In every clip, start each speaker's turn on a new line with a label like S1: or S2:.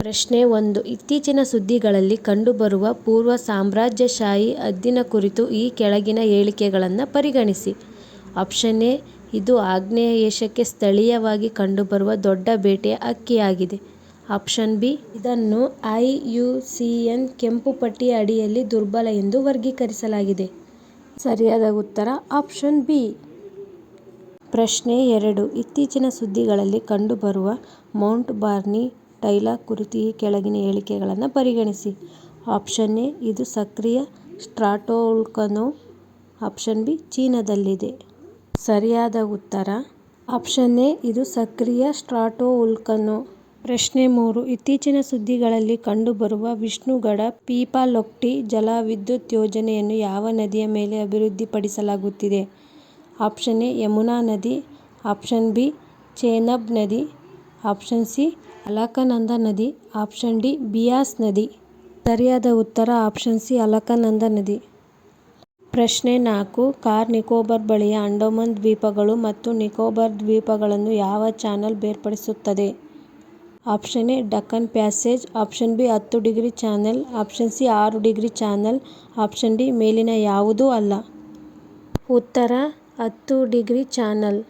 S1: ಪ್ರಶ್ನೆ ಒಂದು ಇತ್ತೀಚಿನ ಸುದ್ದಿಗಳಲ್ಲಿ ಕಂಡುಬರುವ ಪೂರ್ವ ಸಾಮ್ರಾಜ್ಯಶಾಹಿ ಅದ್ದಿನ ಕುರಿತು ಈ ಕೆಳಗಿನ ಹೇಳಿಕೆಗಳನ್ನು ಪರಿಗಣಿಸಿ. ಆಪ್ಷನ್ ಎ, ಇದು ಆಗ್ನೇಯ ಏಷ್ಯಾಕ್ಕೆ ಸ್ಥಳೀಯವಾಗಿ ಕಂಡುಬರುವ ದೊಡ್ಡ ಬೇಟೆಯ ಅಕ್ಕಿಯಾಗಿದೆ ಆಪ್ಷನ್ ಬಿ, ಇದನ್ನು ಐ ಯು ಸಿ ಎನ್ ಕೆಂಪು ಪಟ್ಟಿಯ ಅಡಿಯಲ್ಲಿ ದುರ್ಬಲ ಎಂದು ವರ್ಗೀಕರಿಸಲಾಗಿದೆ. ಸರಿಯಾದ ಉತ್ತರ, ಆಪ್ಷನ್ ಬಿ. ಪ್ರಶ್ನೆ ಎರಡು ಇತ್ತೀಚಿನ ಸುದ್ದಿಗಳಲ್ಲಿ ಕಂಡುಬರುವ ಮೌಂಟ್ ಬಾರ್ನಿ ಟೈಲಾ ಕುರಿತು ಈ ಕೆಳಗಿನ ಹೇಳಿಕೆಗಳನ್ನು ಪರಿಗಣಿಸಿ. ಆಪ್ಷನ್ ಎ, ಇದು ಸಕ್ರಿಯ ಸ್ಟ್ರಾಟೋಲ್ಕನೋ ಆಪ್ಷನ್ ಬಿ, ಚೀನಾದಲ್ಲಿದೆ. ಸರಿಯಾದ ಉತ್ತರ ಆಪ್ಷನ್ ಎ, ಇದು ಸಕ್ರಿಯ ಸ್ಟ್ರಾಟೋಲ್ಕನೋ. ಪ್ರಶ್ನೆ ಮೂರು, ಇತ್ತೀಚಿನ ಸುದ್ದಿಗಳಲ್ಲಿ ಕಂಡುಬರುವ ವಿಷ್ಣುಗಡ ಪೀಪಾಲೊಕ್ಟಿ ಜಲವಿದ್ಯುತ್ ಯೋಜನೆಯನ್ನು ಯಾವ ನದಿಯ ಮೇಲೆ ಅಭಿವೃದ್ಧಿಪಡಿಸಲಾಗುತ್ತಿದೆ. ಆಪ್ಷನ್ ಎ, ಯಮುನಾ ನದಿ. ಆಪ್ಷನ್ ಬಿ, ಚೇನಬ್ ನದಿ. ಆಪ್ಷನ್ ಸಿ ಅಲಕನಂದಾ ನದಿ. ಆಪ್ಷನ್ ಡಿ, ಬಿಯಾಸ್ ನದಿ. ಸರಿಯಾದ ಉತ್ತರ ಆಪ್ಷನ್ ಸಿ, ಅಲಕನಂದ ನದಿ. ಪ್ರಶ್ನೆ ನಾಲ್ಕು, ಕಾರ್ ನಿಕೋಬಾರ್ ಬಳಿಯ ಅಂಡಮಾನ್ ದ್ವೀಪಗಳು ಮತ್ತು ನಿಕೋಬಾರ್ ದ್ವೀಪಗಳನ್ನು ಯಾವ channel ಬೇರ್ಪಡಿಸುತ್ತದೆ. Option A, Duncan passage. Option B, ಹತ್ತು ಡಿಗ್ರಿ ಚಾನಲ್. ಆಪ್ಷನ್ ಸಿ, ಆರು ಡಿಗ್ರಿ ಚಾನಲ್. ಆಪ್ಷನ್ ಡಿ, ಮೇಲಿನ ಯಾವುದೂ ಅಲ್ಲ. ಉತ್ತರ, ಹತ್ತು ಡಿಗ್ರಿ ಚಾನಲ್.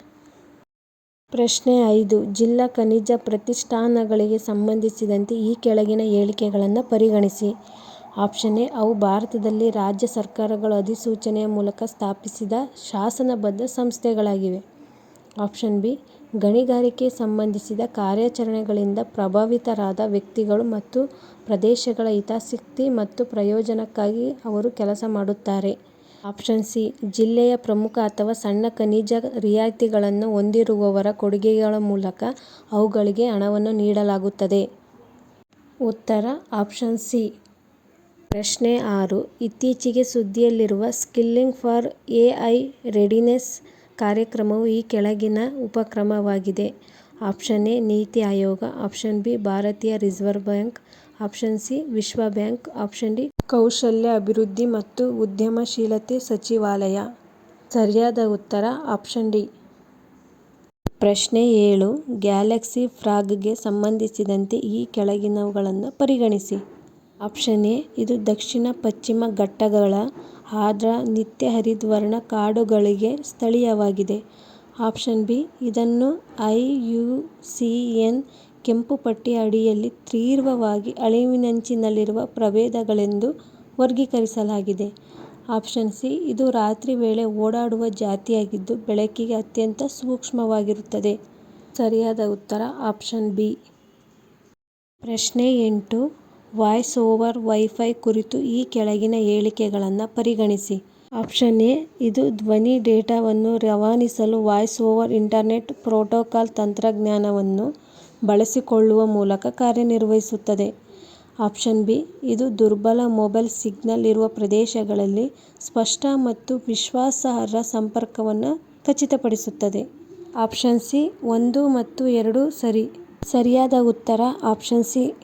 S1: ಪ್ರಶ್ನೆ ಐದು ಜಿಲ್ಲಾ ಖನಿಜ ಪ್ರತಿಷ್ಠಾನಗಳಿಗೆ ಸಂಬಂಧಿಸಿದಂತೆ ಈ ಕೆಳಗಿನ ಹೇಳಿಕೆಗಳನ್ನು ಪರಿಗಣಿಸಿ. ಆಪ್ಷನ್ ಎ, ಅವು ಭಾರತದಲ್ಲಿ ರಾಜ್ಯ ಸರ್ಕಾರಗಳು ಅಧಿಸೂಚನೆಯ ಮೂಲಕ ಸ್ಥಾಪಿಸಿದ ಶಾಸನಬದ್ಧ ಸಂಸ್ಥೆಗಳಾಗಿವೆ. ಆಪ್ಷನ್ ಬಿ, ಗಣಿಗಾರಿಕೆ ಸಂಬಂಧಿಸಿದ ಕಾರ್ಯಾಚರಣೆಗಳಿಂದ ಪ್ರಭಾವಿತರಾದ ವ್ಯಕ್ತಿಗಳು ಮತ್ತು ಪ್ರದೇಶಗಳ ಹಿತಾಸಕ್ತಿ ಮತ್ತು ಪ್ರಯೋಜನಕ್ಕಾಗಿ ಅವರು ಕೆಲಸ ಮಾಡುತ್ತಾರೆ. ಆಪ್ಷನ್ ಸಿ, ಜಿಲ್ಲೆಯ ಪ್ರಮುಖ ಅಥವಾ ಸಣ್ಣ ಖನಿಜ ರಿಯಾಯಿತಿಗಳನ್ನು ಹೊಂದಿರುವವರ ಕೊಡುಗೆಗಳ ಮೂಲಕ ಅವುಗಳಿಗೆ ಹಣವನ್ನು ನೀಡಲಾಗುತ್ತದೆ. ಉತ್ತರ, ಆಪ್ಷನ್ ಸಿ. ಪ್ರಶ್ನೆ ಆರು, ಇತ್ತೀಚೆಗೆ ಸುದ್ದಿಯಲ್ಲಿರುವ ಸ್ಕಿಲ್ಲಿಂಗ್ ಫಾರ್ ಎಐ ರೆಡಿನೆಸ್ ಕಾರ್ಯಕ್ರಮವು ಈ ಕೆಳಗಿನ ಉಪಕ್ರಮವಾಗಿದೆ. Option A, NITI Aayog. Option B, ಭಾರತೀಯ ರಿಸರ್ವ್ ಬ್ಯಾಂಕ್. ಆಪ್ಷನ್ ಸಿ, ವಿಶ್ವ ಬ್ಯಾಂಕ್. ಆಪ್ಷನ್ ಡಿ ಕೌಶಲ್ಯ, ಅಭಿವೃದ್ಧಿ ಮತ್ತು ಉದ್ಯಮಶೀಲತೆ ಸಚಿವಾಲಯ. ಸರಿಯಾದ ಉತ್ತರ ಆಪ್ಷನ್ ಡಿ. ಪ್ರಶ್ನೆ ಏಳು ಗ್ಯಾಲಕ್ಸಿ ಫ್ರಾಗ್ಗೆ ಸಂಬಂಧಿಸಿದಂತೆ ಈ ಕೆಳಗಿನವುಗಳನ್ನು ಪರಿಗಣಿಸಿ. ಆಪ್ಷನ್ ಎ ಇದು ದಕ್ಷಿಣ ಪಶ್ಚಿಮ ಘಟ್ಟಗಳ ಆರ್ದ್ರ ನಿತ್ಯಹರಿದ್ವರ್ಣ ಕಾಡುಗಳಿಗೆ ಸ್ಥಳೀಯವಾಗಿದೆ. ಆಪ್ಷನ್ ಬಿ ಇದನ್ನು ಐ ಯು ಸಿ ಎನ್ ಕೆಂಪು ಪಟ್ಟಿಯ ಅಡಿಯಲ್ಲಿ ತೀವ್ರವಾಗಿ ಅಳಿವಿನಂಚಿನಲ್ಲಿರುವ ಪ್ರಭೇದಗಳೆಂದು ವರ್ಗೀಕರಿಸಲಾಗಿದೆ. ಆಪ್ಷನ್ ಸಿ, ಇದು ರಾತ್ರಿ ವೇಳೆ ಓಡಾಡುವ ಜಾತಿಯಾಗಿದ್ದು ಬೆಳಕಿಗೆ ಅತ್ಯಂತ ಸೂಕ್ಷ್ಮವಾಗಿರುತ್ತದೆ. ಸರಿಯಾದ ಉತ್ತರ, ಆಪ್ಷನ್ ಬಿ. ಪ್ರಶ್ನೆ ಎಂಟು, ವಾಯ್ಸ್ ಓವರ್ ವೈ-ಫೈ ಕುರಿತು ಈ ಕೆಳಗಿನ ಹೇಳಿಕೆಗಳನ್ನು ಪರಿಗಣಿಸಿ. ಆಪ್ಷನ್ ಎ, ಇದು ಧ್ವನಿ ಡೇಟಾವನ್ನು ರವಾನಿಸಲು ವಾಯ್ಸ್ ಓವರ್ ಇಂಟರ್ನೆಟ್ ಪ್ರೋಟೋಕಾಲ್ ತಂತ್ರಜ್ಞಾನವನ್ನು ಬಳಸಿಕೊಳ್ಳುವ ಮೂಲಕ ಕಾರ್ಯನಿರ್ವಹಿಸುತ್ತದೆ. ಆಪ್ಷನ್ ಬಿ, ಇದು ದುರ್ಬಲ ಮೊಬೈಲ್ ಸಿಗ್ನಲ್ ಇರುವ ಪ್ರದೇಶಗಳಲ್ಲಿ ಸ್ಪಷ್ಟ ಮತ್ತು ವಿಶ್ವಾಸಾರ್ಹ ಸಂಪರ್ಕವನ್ನು ಖಚಿತಪಡಿಸುತ್ತದೆ. ಆಪ್ಷನ್ ಸಿ, ಒಂದು ಮತ್ತು ಎರಡು ಸರಿ. ಸರಿಯಾದ ಉತ್ತರ ಆಪ್ಷನ್ ಸಿ